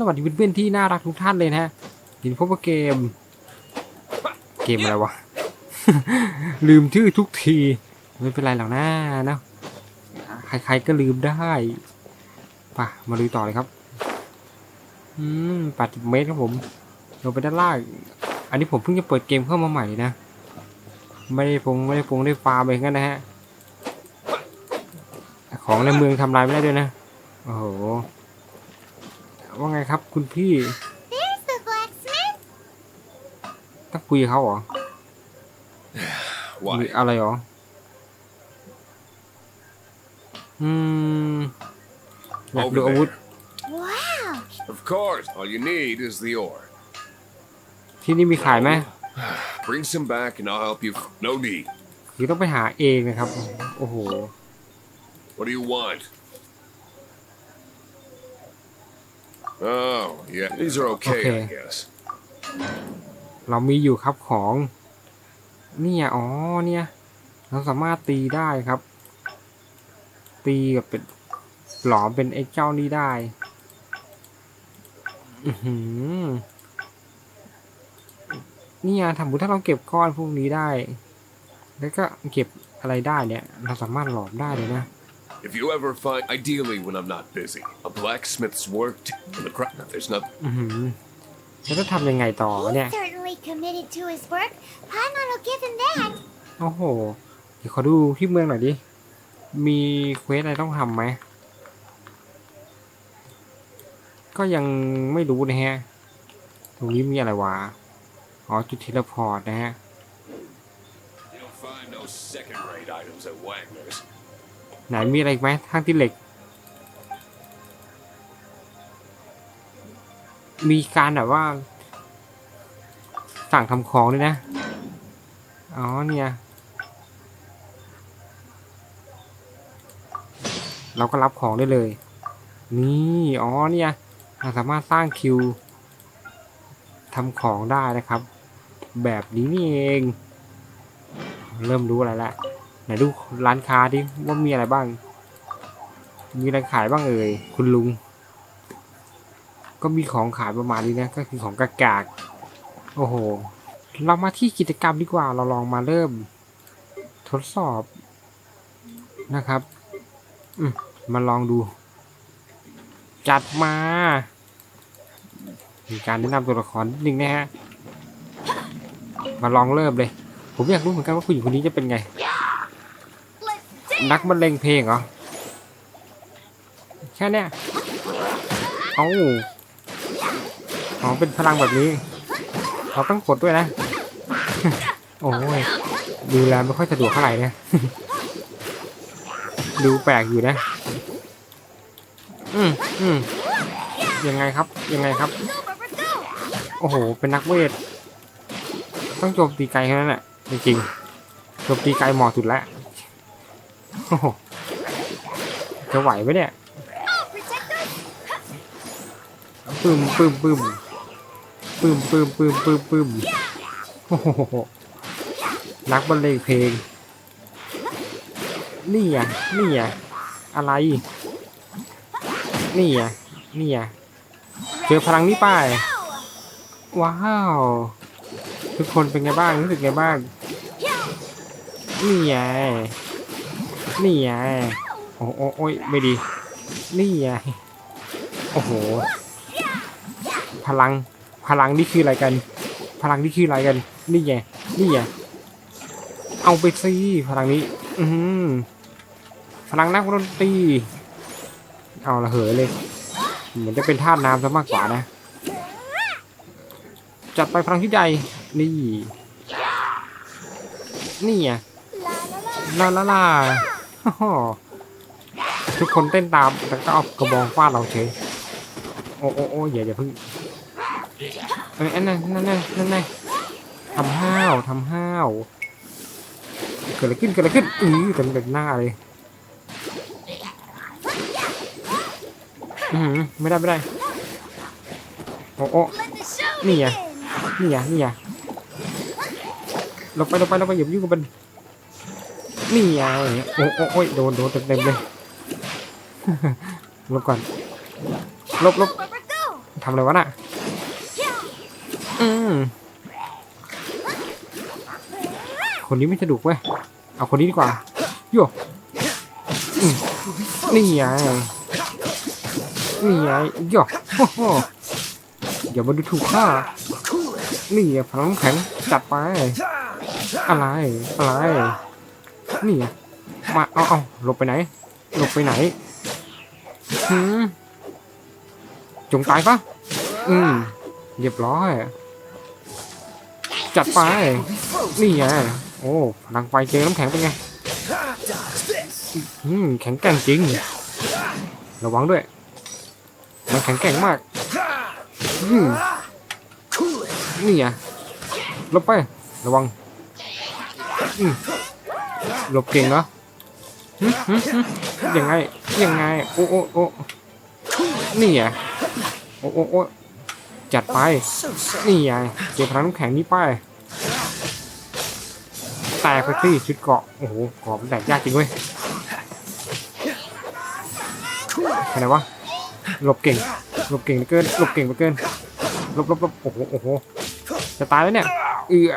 สวัสดีเพื่อนๆที่น่ารักทุกท่านเลยนะฮะยินพบว่าเกม เกมอะไรวะ ลืมชื่อทุกที ไม่เป็นไรหรอกนะนะใครๆก็ลืมได้ป่ะมาดูต่อเลยครับ อืมแปดสิบเมตรครับผมลงไปด้านล่างอันนี้ผมเพิ่งจะเปิดเกมเข้ามาใหม่นะ ไม่ได้พงไม่ได้พงได้ฟาร์มเองกันนะฮะ ของในเมืองทำลายไม่ได้ด้วยนะ โอ้โห ว่าไงครับคุณพี่ There's the blacksmith. ต้องคุยกับเขาเหรอ Why? มีอะไรเหรอ อืมอยากดูอาวุธ Wow. Of course, all you need is the ore. ที่นี่มีขายไหม Bring some back and I'll help you. No need. หรือต้องไปหาเองนะครับ โอ้โห What do you want? Oh, yeah, these are okay, Okay. I guess. เรามีอยู่ครับของ เนี่ยอ๋อเนี่ย เราสามารถตีได้ครับ ตีกับเป็นหลอมเป็นไอ้เจ้านี่ได้ อือหือเนี่ยสมมติถ้าเราเก็บก้อนพวกนี้ได้ แล้วก็เก็บอะไรได้เนี่ย เราสามารถหลอมได้เลยนะ If you ever find, ideally when I'm not busy, a blacksmith's work in the crowd, there's nothing. อือหือแล้วจะทำยังไงต่อวะเนี่ย He's certainly committed to his work. Paimon will give him that. โอ้โห เดี๋ยวขอดูที่เมืองหน่อยดิ มีเควสอะไรต้องทำไหม ก็ยังไม่รู้นะฮะ ตรงนี้มีอะไรวะ อ๋อ จุดเทเลพอร์ตนะฮะ You'll find no second-rate items at Wagner's. ไหนมีอะไรไหมทางที่เหล็ก มีการแบบว่า สั่งทำของด้วยนะ อ๋อเนี่ย เราก็รับของได้เลย นี่อ๋อเนี่ยเราสามารถสร้างคิวทำของได้นะครับ แบบนี้นี่เอง เริ่มรู้อะไรแล้ว ไหนดูร้านค้าดิว่ามีอะไรบ้าง มีอะไรขายบ้างเอ่ยคุณลุง ก็มีของขายประมาณนี้นะ ก็คือของกากากโอ้โห เรามาที่กิจกรรมดีกว่า เราลองมาเริ่ม ทดสอบนะครับ อืมมาลองดู จัดมา มีการแนะนำตัวละครนิดนึงนะฮะ มาลองเริ่มเลย ผมอยากรู้เหมือนกันว่าผู้หญิงคนนี้จะเป็นไง นักบรรเลงเพลงเหรอ แค่เนี้ยเอาอ๋อเป็นพลังแบบนี้ เราต้องกดด้วยนะ โอ้ยดูแลไม่ค่อยสะดวกเท่าไหร่นะดูแปลกอยู่นะ อืมอืมยังไงครับ ยังไงครับ โอ้โห เป็นนักเวท ต้องโจมตีไกลแค่นั้นแหละจริงๆโจมตีไกลเหมอสุดแล้ว จะไหวไหมเนี่ยปึ้มปึ้มปึ้มปึ้มปึ้มปึ้มปึ้มปึ้มโอ้โหนักบรรเลงเพลง นี่อะนี่อะอะไร นี่อะนี่อะเจอพลังนี้ป้ายว้าว ทุกคนเป็นไงบ้างรู้สึกไงบ้าง นี่ไง นี่ไงโอ้โอ้โอ้ยไม่ดี นี่ไงโอ้โห พลัง พลังนี่คืออะไรกัน พลังนี่คืออะไรกัน นี่ไง นี่ไง เอาไปสิพลังนี้ อือหือพลังนักดนตรี เอาละเหยเลย เหมือนจะเป็นธาตุน้ำซะมากกว่านะ จัดไปพลังที่ใหญ่ นี่ นี่ไงลาลาลา ทุกคนเต้นตามแล้วก็เอากระบองฟาดเราเฉยโอ้โอ้โอ้อย่าอย่าเพิ่งเอ้ยนนั้นนั่นนั่นนั่นนั่นทำห้าวทำห้าวเกิดอะไรขึ้นเกิดอะไรขึ้นอือเต็มเต็มหน้าเลยอือหือไม่ได้ไม่ได้โอ้โอ้นี่ไงนี่ไงนี่ไงลงไปลงไปลงไปอย่าไปยุ่งกับมัน นี่ไงโอ้โอ้โอ้ยโดนโดนเต็มเต็มเลยลบก่อนลบลบทำอะไรวะน่ะอืมคนนี้ไม่สะดวกเว้ยเอาคนนี้ดีกว่าโยอืมนี่ไงนี่ไงโยโอ้โหอย่ามาดูถูกข้านี่ไงพลังน้ำแข็งจัดไปอะไรอะไร นี่ไงมาเอาเอาหลบไปไหน หลบไปไหนหืมจงตายปะอืมเรียบร้อย จัดไป นี่ไง โอ้พลังไฟเจอน้ำแข็งเป็นไงอืมแข็งแกร่งจริง ระวังด้วย มันแข็งแกร่งมากอืมนี่ไงหลบไป ระวังอืม หลบเก่งเนาะหึหึหึยังไงยังไงโอ้โอ้โอ้นี่ไงโอ้โอ้โอ้จัดไป นี่ไงเจอพลังน้ำแข็งนี่ไปแตกไปสิชุดเกาะโอ้โหเกาะมันแตกยากจริงเว้ยไปไหนวะหลบเก่งหลบเก่งเหลือเกินหลบเก่งเหลือเกินหลบหลบหลบโอ้โหโอ้โหจะตายแล้วเนี่ยเอือ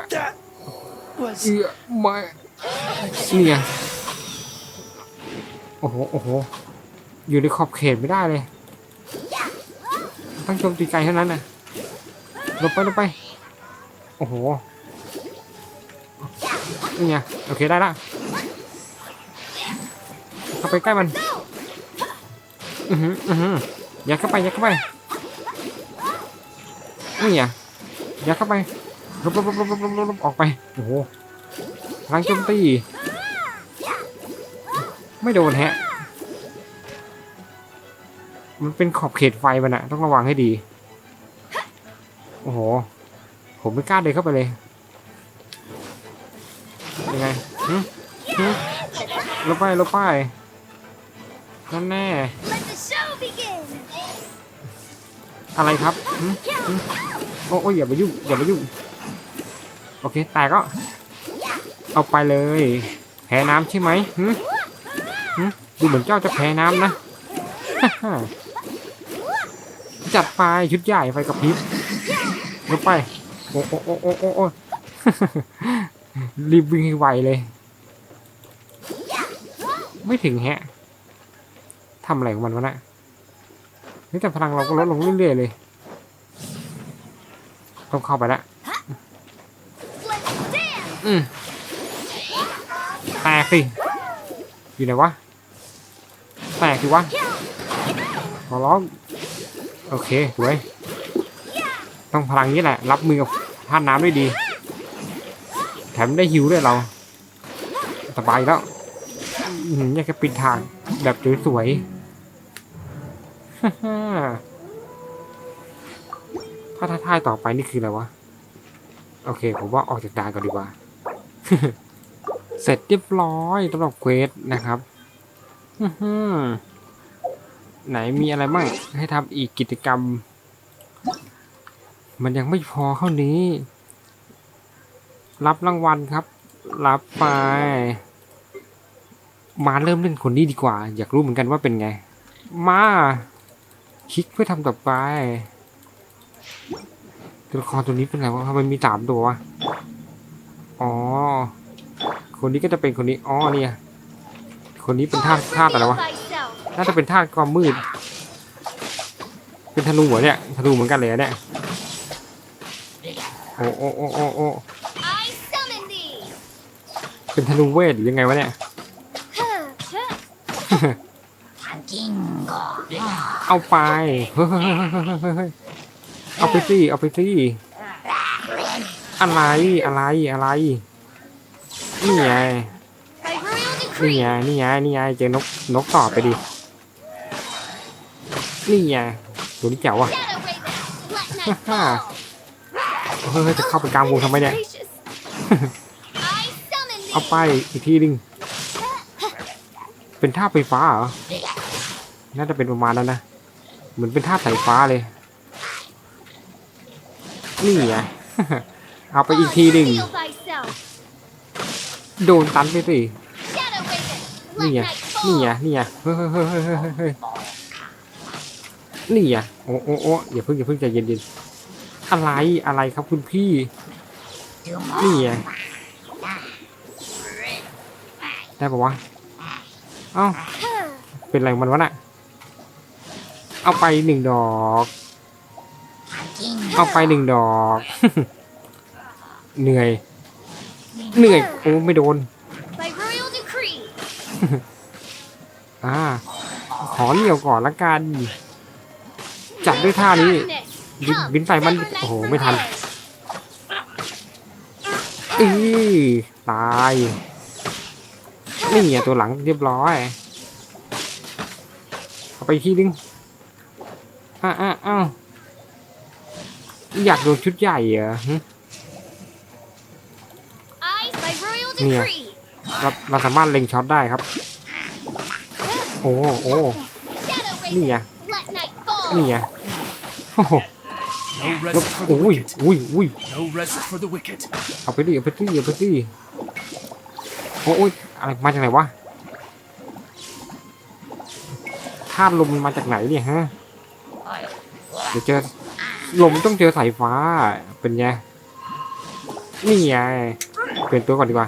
เอือไม่ นี่ไงโอ้โหโอ้โหอยู่ในขอบเขตไม่ได้เลย ต้องโจมตีไกลเท่านั้นนะลบไปลบไป โอ้โหนี่ไงโอเคได้ละเข้าไปใกล้มันอือหืออือหืออย่าเข้าไปอย่าเข้าไปนี่ไงอย่าเข้าไปลบลบลบลบลบลบลบออกไปโอ้โห พลังโจมตี ไม่โดนแฮะ มันเป็นขอบเขตไฟมันอะต้องระวังให้ดี โอ้โห ผมไม่กล้าเดินเข้าไปเลย ยังไงหึหึลบไปลบไปนั่นแน่ อะไรครับโอ้ยอย่าไปยุ่งอย่าไปยุ่ง โอเคแตกก็ เอาไปเลย แพ้น้ำใช่ไหมหดูเหมือนเจ้าจะแพ้น้ำนะจัดไปชุดใหญ่ไฟกระพริบลงไป โอ้โอ้โอ้โอ้โอ้รีบวิ่งให้ไวเลย ไม่ถึงแฮะทำอะไรของมันวะนะนี่แต่พลังเราก็ลดลงเรื่อยๆเลยต้องเข้าไปละ Let's dance. อืม ตกสิ อยู่ไหนวะ แตกสิวะขอร้องโอเคสวย ต้องพลังนี้แหละ รับมือกับท่านน้ำได้ดี แถมได้หิวด้วยเรา สบายแล้วอยากจะปิดทางแบบสวยๆฮ่าๆถ้าท้าทายต่อไปนี่คืออะไรวะ โอเค ผมว่าออกจากด่านก่อนดีกว่า เสร็จเรียบร้อยสำหรับเควสนะครับไหนมีอะไรบ้างให้ทำอีกกิจกรรม มันยังไม่พอเท่านี้ รับรางวัลครับ รับไป มาเริ่มเล่นคนนี้ดีกว่า อยากรู้เหมือนกันว่าเป็นไง มาคลิกเพื่อทำต่อไปตัวละครตัวนี้เป็นไงวะทำไมมีสามตัววะ อ๋อ คนนี้ก็จะเป็นคนนี้อ๋อเนี่ย คนนี้เป็นธาตุธาตุอะไรวะน่าจะเป็นธาตุความมืด เป็นธนูเหรอเนี่ยธนูเหมือนกันเลยเนี่ยโอ้โอ้โอ้โอ้โอ้เป็นธนูเวทหรือยังไงวะเนี่ยเอาไปเฮ้ยเฮ้ยเฮ้ยเฮ้ยเฮ้ยเฮ้ยเอาไปสิ เอาไปสิ อะไร อะไร อะไร นี่ไง By royal นี่ decree. ไง นี่ไง นี่ไง เจอนก นกต่อไปดิ นี่ไงตัวนี้เจ๋วอะ Shadow Raven. Let night Ha. fall. เฮ้ยจะเข้าไปกลางวงทำไมเนี่ย Gracious. I summon thee. เอาไปอีกทีหนึงเป็นท่าไฟฟ้าเหรอ น่าจะเป็นประมาณนั้นนะ เหมือนเป็นท่าสายฟ้าเลย นี่ไง เอาไปอีกทีหนึ่ง Heal thyself. โดนตันไปสินี่ไงนี่ไงนี่ไงเฮ้ยเฮ้ยเฮ้ยเฮ้ยเฮ้ยนี่อะโอ้โอ้โอ้อย่าเพิ่งอย่าเพิ่งใจเย็นๆอะไรอะไรครับคุณพี่นี่ไงได้ปะวะเอ้าเป็นไรมันวะน่ะเอาไปหนึ่งดอก เอาไปหนึ่งดอก เหนื่อย เหนื่อยโอ้ไม่โดน By royal decree. อ่า ขอเหนียวก่อนละกัน จัดด้วยท่านี้ บินบินใส่มัน โอ้โห ไม่ทันอือตาย นี่ไงตัวหลังเรียบร้อย เอาไปอีกทีนึงอ้าอ้าอ้าวอยากโดนชุดใหญ่เหรอหึ Eyes by royal Yeah. decree. เราเราสามารถเล็งช็อตได้ครับ โอ้โอ้ Shadow นี่ Raven. ไง Let night fall. นี่ไงโอ้โห No แล้ว rest for the อุ้ย wicked. อุ้ยอุ้ย No rest for the wicked. เอาไปดิเอาไปดิเอาไปดิโอ้ยอะไรมาจากไหนวะธาตุลมมันมาจากไหนเนี่ยฮะ เดี๋ยวเจอลมต้องเจอสายฟ้าเป็นไงนี่ไงเปลี่ยนตัวก่อนดีกว่า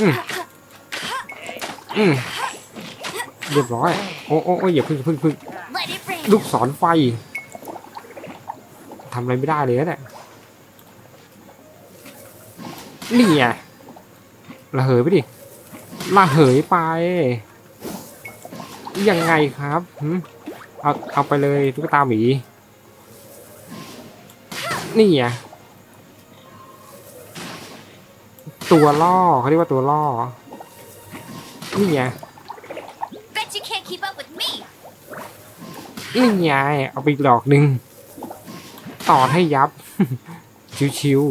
อืมเรียบร้อย โอ้โอ้โอ้อย่าพึ่งอย่าพึ่งพึ่งลูกศรไฟทำอะไรไม่ได้เลยนะเนี่ยนี่ไงระเหยไปดิระเหยไป ยังไงครับเอาเอาไปเลยตุ๊กตาหมีนี่ไง ตัวล่อเขาเรียกว่าตัวล่อ นี่ไง Bet you can't keep up with me. นี่ไงเอาไปอีกดอกหนึ่งต่อให้ยับ ชิว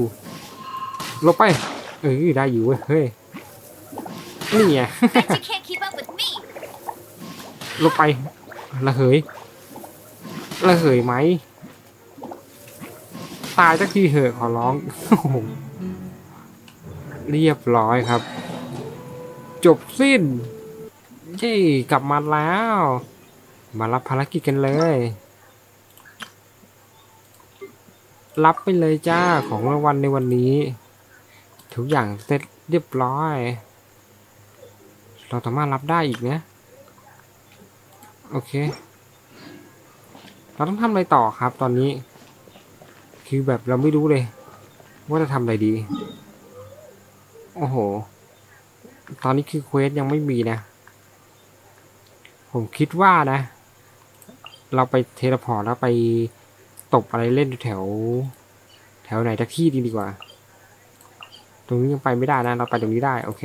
ๆลบไป เออได้อยู่เว้ยเฮ้ย นี่ไง Bet you can't keep up with me. ลบไประเหยระเหยไหม ตายสักทีเหอะขอร้องโอ้โห เรียบร้อยครับ จบสิ้นเย้กลับมาแล้ว มารับภารกิจกันเลย รับไปเลยจ้าของรางวัลในวันนี้ ทุกอย่างเสร็จเรียบร้อย เราสามารถรับได้อีกนะ โอเค เราต้องทำอะไรต่อครับตอนนี้ คือแบบเราไม่รู้เลย ว่าจะทำอะไรดี โอ้โห ตอนนี้คือเควสยังไม่มีนะ ผมคิดว่านะ เราไปเทเลพอร์ตแล้วไปตบอะไรเล่นแถว แถวไหนสักที่ดีดีกว่า ตรงนี้ยังไปไม่ได้นะ เราไปตรงนี้ได้ โอเค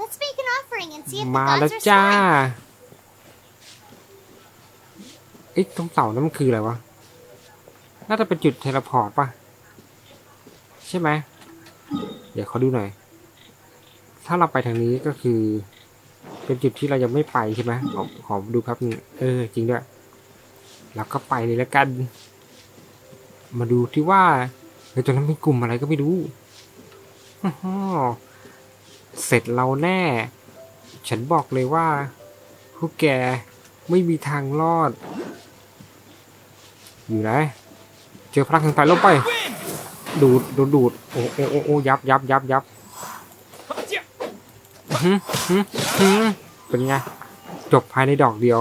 Let's make an offering and see if the มาแล้ว gods are จ้า smart. เอ๊ะตรงเสานั้นมันคืออะไรวะ น่าจะเป็นจุดเทเลพอร์ตป่ะ ใช่ไหม เดี๋ยวเขาดูหน่อย ถ้าเราไปทางนี้ก็คือ เป็นจุดที่เรายังไม่ไปใช่ไหมขอขอดูครับนึงเออ จริงด้วยเราก็ไปเลยแล้วกัน มาดูที่ว่าเฮ้ยตรงนั้นเป็นกลุ่มอะไรก็ไม่รู้เสร็จเราแน่ ฉันบอกเลยว่าพวกแกไม่มีทางรอด อยู่ไหน เจอพลังแห่งไฟลงไป ดูดดูดดูดโอ้โอ้โอ้โอ้ยับยับยับยับเป็นไง จบภายในดอกเดียว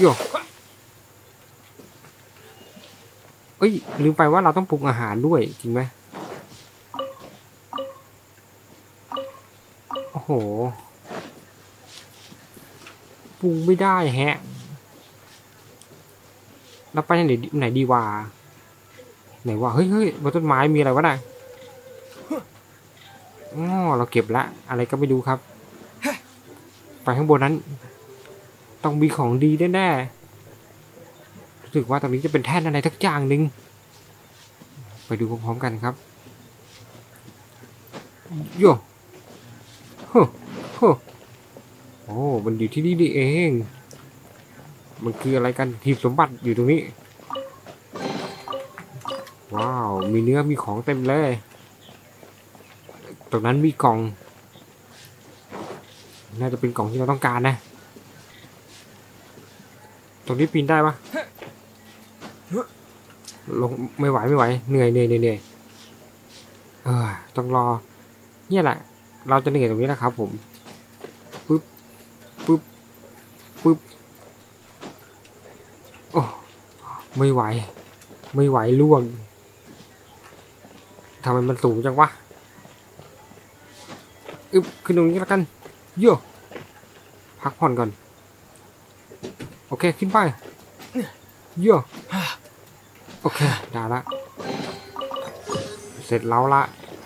โยเอ้ยลืมไปว่าเราต้องปรุงอาหารด้วยจริงไหมโอ้โหปรุงไม่ได้แฮะเราไปไหนดีไหนดีวะ ไหนวะเฮ้ยเฮ้ยบนต้นไม้มีอะไรวะน่ะอ๋อเราเก็บละ อะไรก็ไม่ดูครับ ไปข้างบนนั้น ต้องมีของดีแน่ๆรู้สึกว่าตรงนี้จะเป็นแท่นอะไรทักอย่างหนึ่งไปดูพร้อมๆกันครับโย่โฮ้โฮ้โอ้มันอยู่ที่นี่นี่เอง มันคืออะไรกันทีมสมบัติอยู่ตรงนี้ ว้าว มีเนื้อมีของเต็มเลย ตรงนั้นมีกล่อง น่าจะเป็นกล่องที่เราต้องการนะ ตรงนี้ปีนได้ปะลงไม่ไหวไม่ไหว เหนื่อยเหนื่อยเหนื่อยเอออต้องรอ เนี่ยแหละ เราจะเหนื่อยตรงนี้นะครับผมปึ๊บปึ๊บปึ๊บโอ้ไม่ไหว ไม่ไหวล่วง ทำไมมันสูงจังวะอึบขึ้นตรงนี้แล้วกันโย่พักผ่อนก่อน โอเคขึ้นไปโย่โอเคได้ละ เสร็จแล้วละ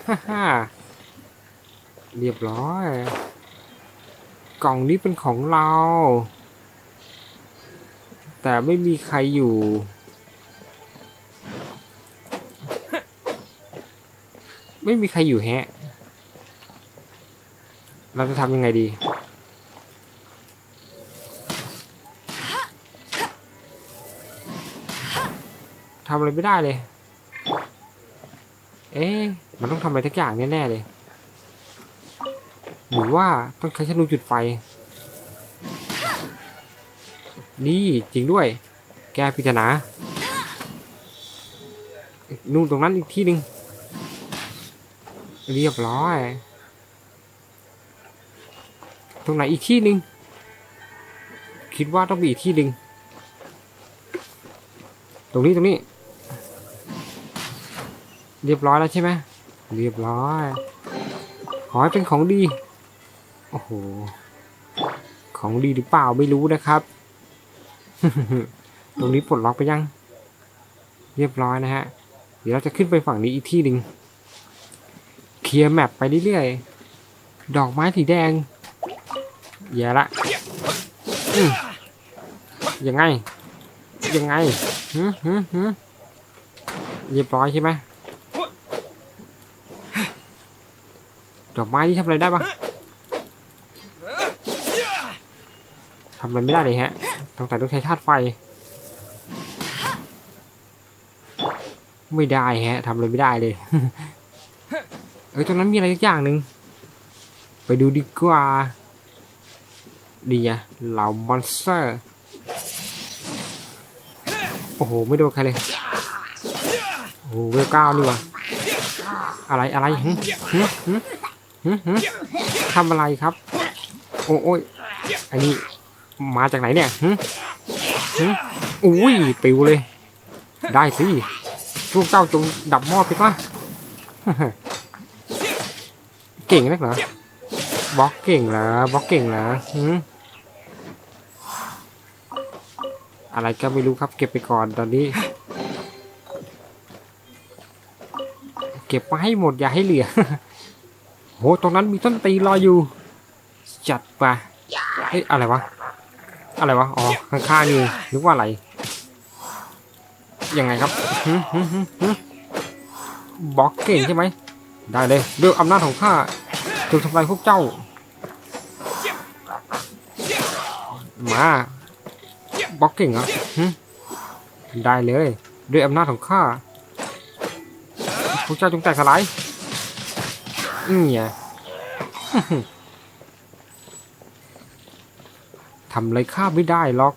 ฮ่าฮ่าเรียบร้อย กล่องนี้เป็นของเรา แต่ไม่มีใครอยู่ ไม่มีใครอยู่แฮะ เราจะทำยังไงดี ทำอะไรไม่ได้เลย เอ๊ะ มันต้องทำอะไรทักอย่างแน่ๆเลย หรือว่าต้องใช้ชนูจุดไฟ นี่จริงด้วย แกพิจารณา นู่นตรงนั้นอีกที่หนึ่ง เรียบร้อย ตรงไหนอีกที่หนึ่งคิดว่าต้องมีอีกที่หนึ่งตรงนี้ตรงนี้ เรียบร้อยแล้วใช่ไหมเรียบร้อย ขอให้เป็นของดี โอ้โห ของดีหรือเปล่าไม่รู้นะครับ ตรงนี้ปลดล็อกไปยัง เรียบร้อยนะฮะ เดี๋ยวเราจะขึ้นไปฝั่งนี้อีกที่หนึ่ง เคลียร์แมปไปเรื่อยๆ ดอกไม้สีแดงแย่ละยังไง ยังไงหืมหืมหืมเรียบร้อยใช่ไหมดอกไม้ที่ทำอะไรได้ปะทำอะไรไม่ได้เลยฮะต้องแต่ต้องใช้ธาตุไฟ ไม่ได้ฮะทำอะไรไม่ได้เลย เอ้ยตรงนั้นมีอะไรสักอย่างหนึ่งไปดูดีกว่าดีอะเหล่ามอนสเตอร์โอ้โหไม่โดนใครเลยโอ้โหเวลเก้านี่วะอะไรอะไรหึหึหึหึหึทำอะไรครับ โอ้โอ้ยอันนี้มาจากไหนเนี่ยหึหึอุ้ยปิวเลย ได้สิพวกเจ้าจงดับหม้อไปปะ เก่งนักเหรอบล็อกเก่งเหรอบล็อกเก่งเหรอหืมอะไรก็ไม่รู้ครับ เก็บไปก่อนตอนนี้ เก็บมาให้หมดอย่าให้เหลือโหตรงนั้นมีต้นตีรออยู่ จัดไปเฮ้ยอะไรวะ อะไรวะ อ๋อ ข้างๆนี่นึกว่าอะไร ยังไงครับบล็อกเก่งใช่ไหม ได้เลยด้วยอำนาจของข้าจงทำลายพวกเจ้า มาบล็อกเก่งเหรอหึได้เลย ด้วยอำนาจของข้าพวกเจ้าจงแตกสลายนี่ไงทำอะไรข้าไม่ได้หรอก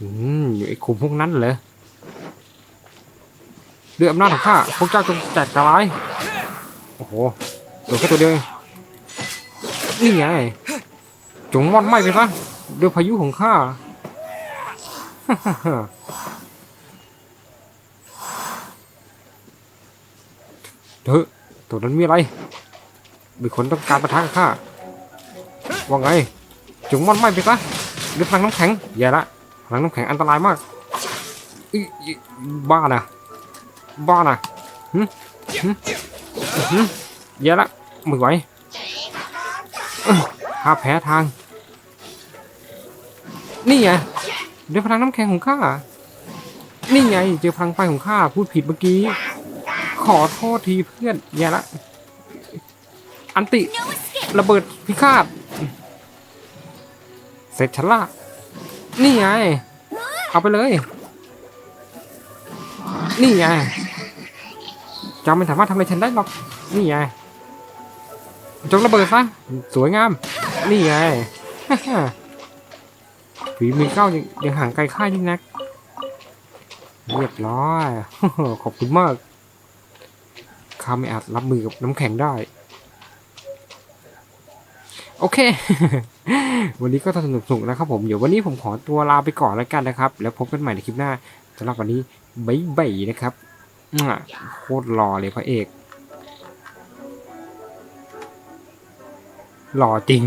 อืมอยู่ไอ้คุมพวกนั้นเหรอ ด้วยอำนาจของข้าพวกเจ้าจงแตกสลายโอ้โหโดนแค่ตัวเดียวนี่ไงจงมอดไหม้ไปซะด้วยพายุของข้าเถอตัวนั้นมีอะไร มีคนต้องการประทะกับข้าว่าไงจงมอดไหม้ไปซะด้วยพลังน้ำแข็งอย่าละพลังน้ำแข็งอันตรายมากบ้านะ บ้านะหึหึหึอย่าละไม่ไหวเอ้อข้าแพ้ทาง นี่ไงด้วยพลังน้ำแข็งของข้า นี่ไงเจอพลังไฟของข้าพูดผิดเมื่อกี้ ขอโทษทีเพื่อนอย่าละ อันติระเบิดพิฆาต เสร็จฉันละ นี่ไง เอาไปเลย นี่ไง เจ้าไม่สามารถทำอะไรฉันได้หรอก นี่ไง จงระเบิดซะ สวยงาม นี่ไง ฝีมือเก้ายังยังห่างไกลค่ายยิ่งนัก เรียบร้อย ขอบคุณมาก ข้าไม่อาจรับมือกับน้ำแข็งได้ โอเค วันนี้ก็สนุกสนุกๆนะครับผม เดี๋ยววันนี้ผมขอตัวลาไปก่อนแล้วกันนะครับ แล้วพบกันใหม่ในคลิปหน้าสำหรับวันนี้บ๊ายบายนะครับ โคตรหล่อเลยพระเอก หล่อจริง